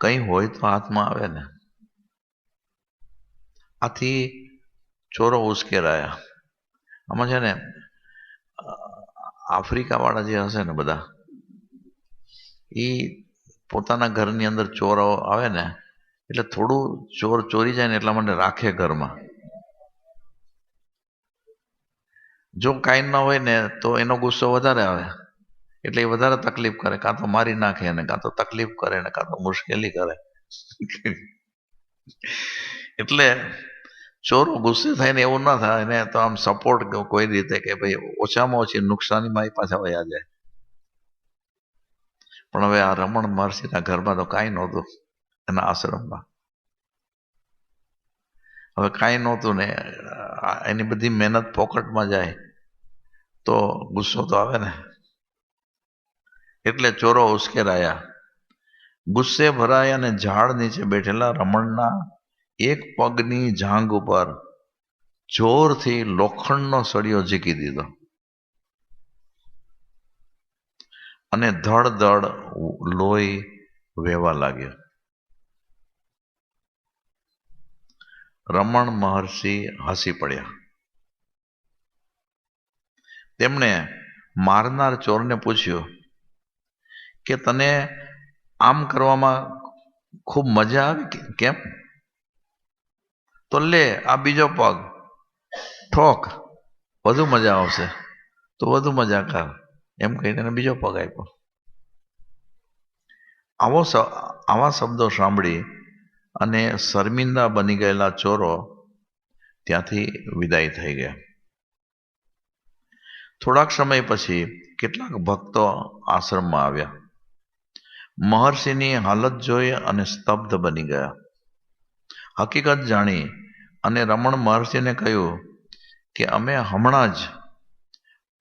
કંઈ હોય તો હાથમાં આવે ને. આથી ચોરો ઉશ્કેરાયા. આમાં છે ને આફ્રિકાવાળા જે હશે ને બધા, એ પોતાના ઘરની અંદર ચોર આવે ને, એટલે થોડું ચોર ચોરી જાય ને એટલા માટે રાખે ઘરમાં. જો કાંઈ ન હોય ને, તો એનો ગુસ્સો વધારે આવે. એટલે એ વધારે તકલીફ કરે. કાં તો મારી નાખે ને કાં તો તકલીફ કરે ને કાં તો મુશ્કેલી કરે. એટલે ચોરો ગુસ્સે થાય ને એવું ના થાય ને તો આમ સપોર્ટ કોઈ રીતે કે ભાઈ ઓછામાં ઓછી નુકસાની મારી પાછા વયા જાય પણ હવે આ રમણ મહર્ષિના ઘરમાં તો કાંઈ નહોતું એના આશ્રમમાં. હવે કાંઈ નહોતું ને એની બધી મહેનત પોકેટમાં જાય તો ગુસ્સો તો આવે ને. એટલે ચોરો ઉશ્કેરાયા. ગુસ્સે ભરાય અને ઝાડ નીચે બેઠેલા રમણના એક પગની જાંગ ઉપર જોરથી લોખંડનો સળિયો ઝીકી દીધો. અને ધડ ધડ લોહી વહેવા લાગ્યો. રમણ મહર્ષિ હસી પડ્યા. તેમણે મારનાર ચોરને પૂછ્યું કે તને આમ કરવામાં ખૂબ મજા આવી કેમ? તો લે, આ બીજો પગ. ઠોક. વધુ મજા આવશે. તો વધુ મજા કર. એમ કહીને એને બીજો પગ આપ્યો. આવો આવા શબ્દો સાંભળી અને શર્મિંદા બની ગયેલા ચોરો ત્યાંથી વિદાય થઈ ગયા. થોડાક સમય પછી કેટલાક ભક્તો આશ્રમમાં આવ્યા. મહર્ષિની હાલત જોઈ અને સ્તબ્ધ બની ગયા. હકીકત જાણી અને રમણ મહર્ષિને કહ્યું કે અમે હમણાં જ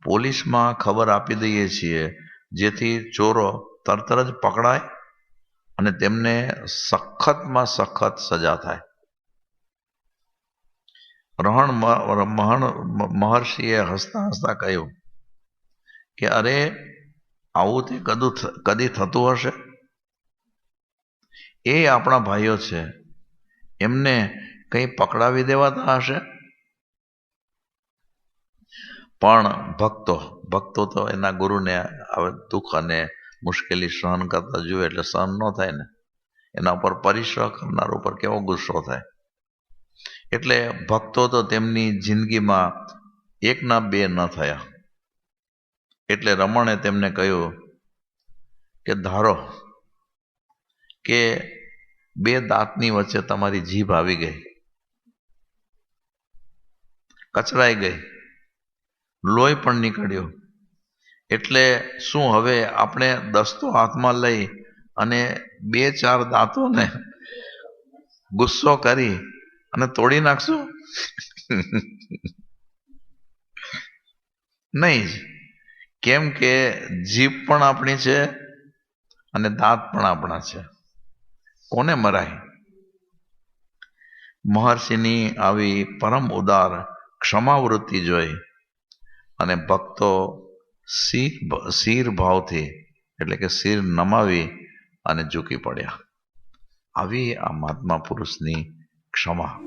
પોલીસમાં ખબર આપી દઈએ છીએ, જેથી ચોરો તરત જ પકડાય અને તેમને સખતમાં સખત સજા થાય. રહણ મહર્ષિએ હસતા હસતા કહ્યું કે અરે આવું તે કદું કદી થતું હશે? એ આપણા ભાઈઓ છે. એમને કંઈ પકડાવી દેવાતા હશે? પણ ભક્તો ભક્તો તો એના ગુરુને હવે દુઃખ અને મુશ્કેલી સહન કરતા જુએ એટલે સહન ન થાય ને. એના ઉપર પરિશ્રમ કરનાર ઉપર કેવો ગુસ્સો થાય? એટલે ભક્તો તો તેમની જિંદગીમાં એકના બે ન થયા. એટલે રમણે તેમને કહ્યું કે ધારો કે બે દાંતની વચ્ચે તમારી જીભ આવી ગઈ કચરાઈ ગઈ, લોહી પણ નીકળ્યો. એટલે શું હવે આપણે દસ્તો હાથમાં લઈ અને બે ચાર દાંતોને ગુસ્સો કરી અને તોડી નાખશું? નહીં જ. કેમ કે જીભ પણ આપણી છે અને દાંત પણ આપણા છે. કોને મરાય? મહર્ષિની આવી પરમ ઉદાર ક્ષમાવૃત્તિ જોઈ અને ભક્તો શીર શીર ભાવથી, એટલે કે શીર નમાવી અને ઝૂકી પડ્યા. આવી આ મહાત્મા પુરુષની ક્ષમા.